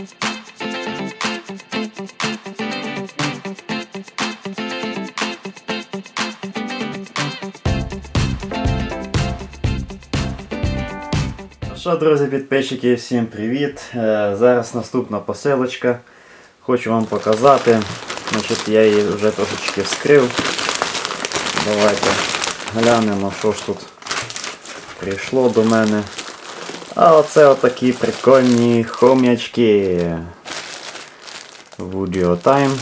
Ну Що, друзі, підписчики, всім привіт! Е, Зараз наступна посилочка. Хочу вам показати. Значить, я її вже трошечки вскрив. Давайте глянемо, що ж тут прийшло до мене. А оце отакі прикольні хом'ячки. Video Time.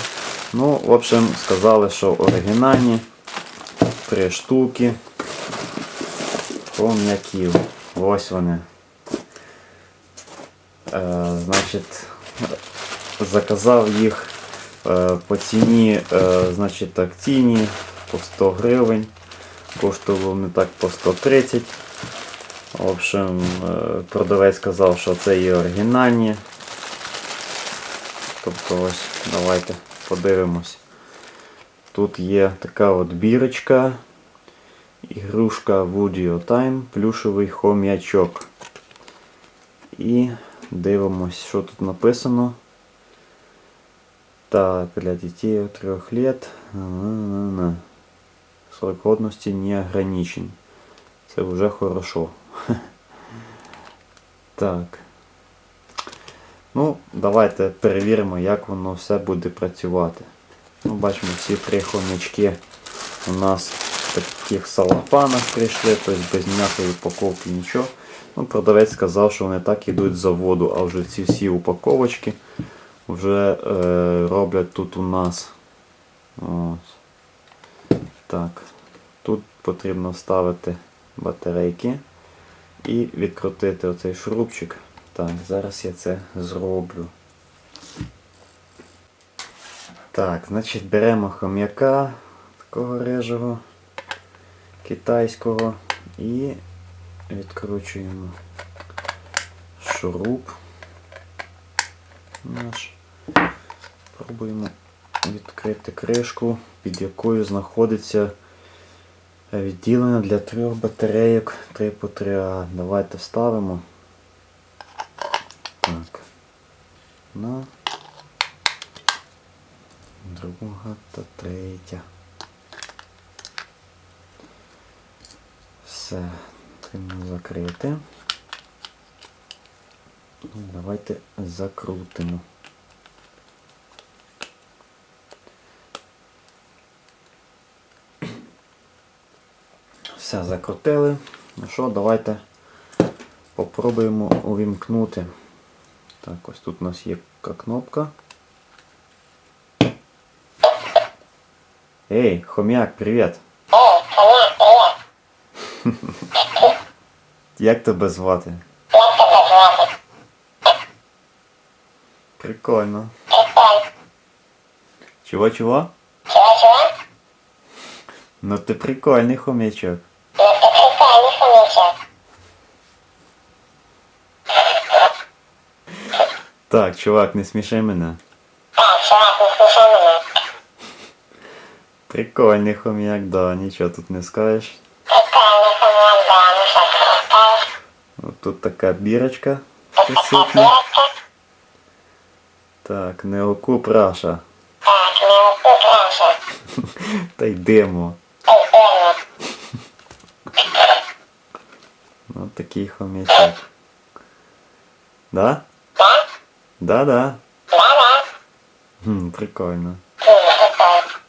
Ну, в общем, сказали, що оригінальні. Три штуки. Хом'яків. Ось вони. Е, значить, заказав їх е, по ціні, е, значить, акційні по 100 гривень. Коштувало не так по 130. В общем, е, продавець сказав, що це є оригінальні. Тобто ось, давайте подивимось. Тут є така от бірочка. Ігрушка Woody Time, плюшевий хом'ячок. І дивимось, що тут написано. Так, для дітей от 3 лет. Срок годності не ограничен. Це вже хорошо. Так. Ну, давайте перевіримо, як воно все буде працювати. Ну, бачимо, ці три хомячки у нас в таких салафанах прийшли, тобто без ніякої упаковки нічого. Ну, продавець сказав, що вони так ідуть з заводу, а вже ці всі упаковочки вже е, роблять тут у нас. Ось. Так. Тут потрібно вставити батарейки і відкрутити оцей шурупчик. Так, зараз я це зроблю. Так, значить беремо хом'яка такого режого китайського і відкручуємо шуруп наш. Пробуємо відкрити кришку, під якою знаходиться відділення для трьох батарейок 3 по 3А. Давайте вставимо. Так. На друга та третя. Все, потрібно закрити. Ну, Давайте закрутимо. Все, закрутили. Ну що, давайте попробуємо увімкнути. Так, ось тут у нас є така кнопка. Ей, хомяк, привіт! Як тебе звати? Прикольно. Чого? Ну ти прикольний хомячок. Ну, ти прикольний хомячок. Так, чувак, не сміши мене. Так, чувак, не слухай мене. Прикольний хомяк, да, нічого тут не скажеш. Прикольний хомяк, да, ну що ти розкажеш? От тут така бірочка присутня. Так, неокуп Раша. Так, не укутраша. Та йдемо. Ей, Берно. Ось такий хомячок. Да? Да? Да-да. Да-да. Хм, прикольно. Дуже прикольно.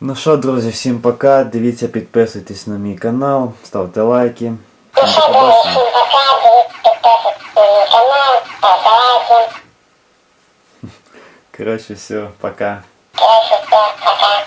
Ну що, друзі, всім пока. Дивіться, підписуйтесь на мій канал, ставте лайки. І Всім ще, до друзі, побачення. всім пока, підписуйтесь на мій канал, ставте лайки. Коротше, все, пока. Коротше, все, пока.